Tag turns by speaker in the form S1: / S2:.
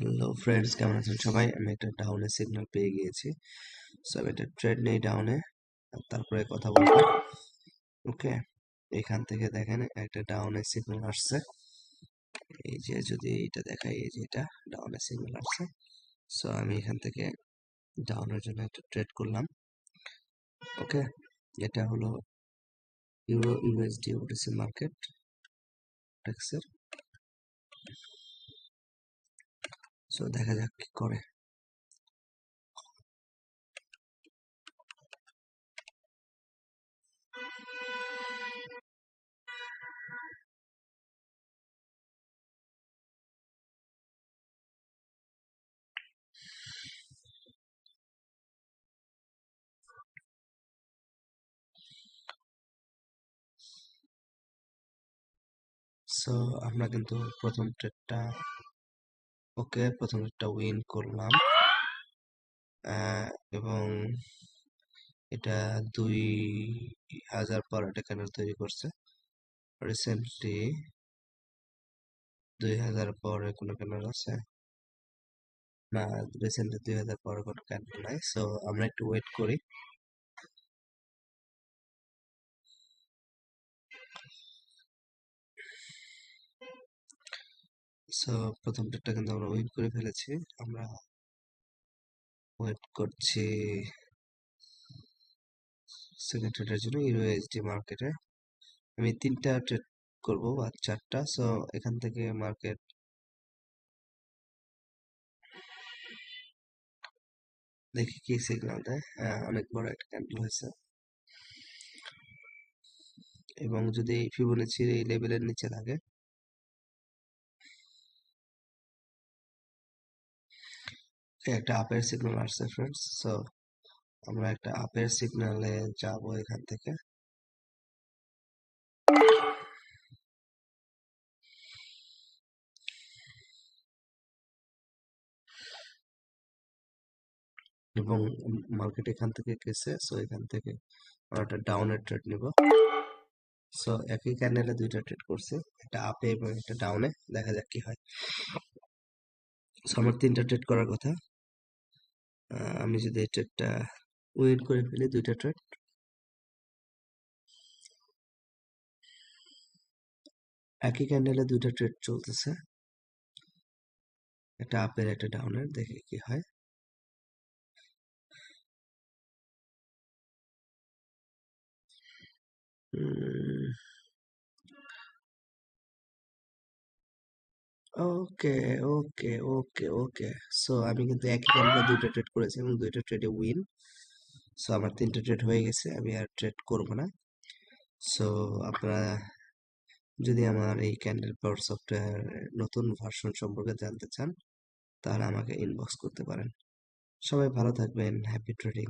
S1: Hello friends কেমন আছেন সবাই? আমি একটা ডাউনের সিগন্যাল পেয়ে গিয়েছি। সো আমি একটা ট্রেড নেই ডাউনে তারপরে কথা বলব। ওকে এখান থেকে দেখেন একটা ডাউনের সিগন্যাল আসছে। এই যে, যদি এটা দেখাই, এই যে এটা ডাউনের সিগন্যাল আসছে। সো আমি এখান থেকে ডাউনের জন্য একটা ট্রেড করলাম। ওকে এটা হলো ইউরো ইউএসডি ওটিসি মার্কেট টেক্সের সো দেখা যাক কি করে। সো আমরা কিন্তু প্রথম ট্রেডটা ওকে প্রথম একটা উইন করলাম। এবং এটা দুই হাজার পর একটা ক্যান্ডেল তৈরি করছে। রিসেন্টলি দুই হাজার পরে কোনো ক্যান্ডেল আছে? না রিসেন্টলি দুই হাজার পরে কোনো ক্যান্ডেল নাই। সো আমরা একটু ওয়েট করি। সো প্রথম ট্রেডটা কিন্তু আমরা ওয়েট করে ফেলেছি। আমরা ওয়েট করছি সেকেন্ড ট্রেডের জন্য ইউরো এইচডি মার্কেটে আমি তিনটা ট্রেড করব আর চারটা। সো এখান থেকে মার্কেট দেখি কি সিগন্যাল দেয়। হ্যাঁ, অনেক বড় একটা ক্যান্ডেল হয়েছে। এবং যদি ফিবোনাচির এই লেভেলের নিচে থাকে একটা আপের সিগন্যাল আসছে ফ্রেন্ডস সো আমরা একটা আপের সিগন্যালে যাব এখান থেকে। এবং মার্কেট এখান থেকে গেছে সো এখান থেকে একটা ডাউনের ট্রেড নিব। সো একই ক্যান্ডেলে দুইটা ট্রেড করছে, একটা আপে এবং একটা ডাউনে দেখা যাক কি হয়। সো আমার তিনটা ট্রেড করার কথা। আমি যদি ট্রেডটা উইন করে ফেলি, দুইটা ট্রেড একই ক্যান্ডেলে দুইটা ট্রেড চলতেছে। একটা আপের একটা ডাউনের দেখে কি হয়। ওকে ওকে ওকে ওকে। সো, আমি কিন্তু একই ক্যান্ডেলে দুইটা ট্রেড করেছি এবং দুইটা ট্রেডে উইন সো, আমার তিনটা ট্রেড হয়ে গেছে, আমি আর ট্রেড করব না। সো, আপনারা যদি আমার এই ক্যান্ডেল পাওয়ার সফটওয়্যার নতুন ভার্সন সম্পর্কে জানতে চান, তাহলে আমাকে ইনবক্স করতে পারেন। সবাই ভালো থাকবেন হ্যাপি ট্রেডিং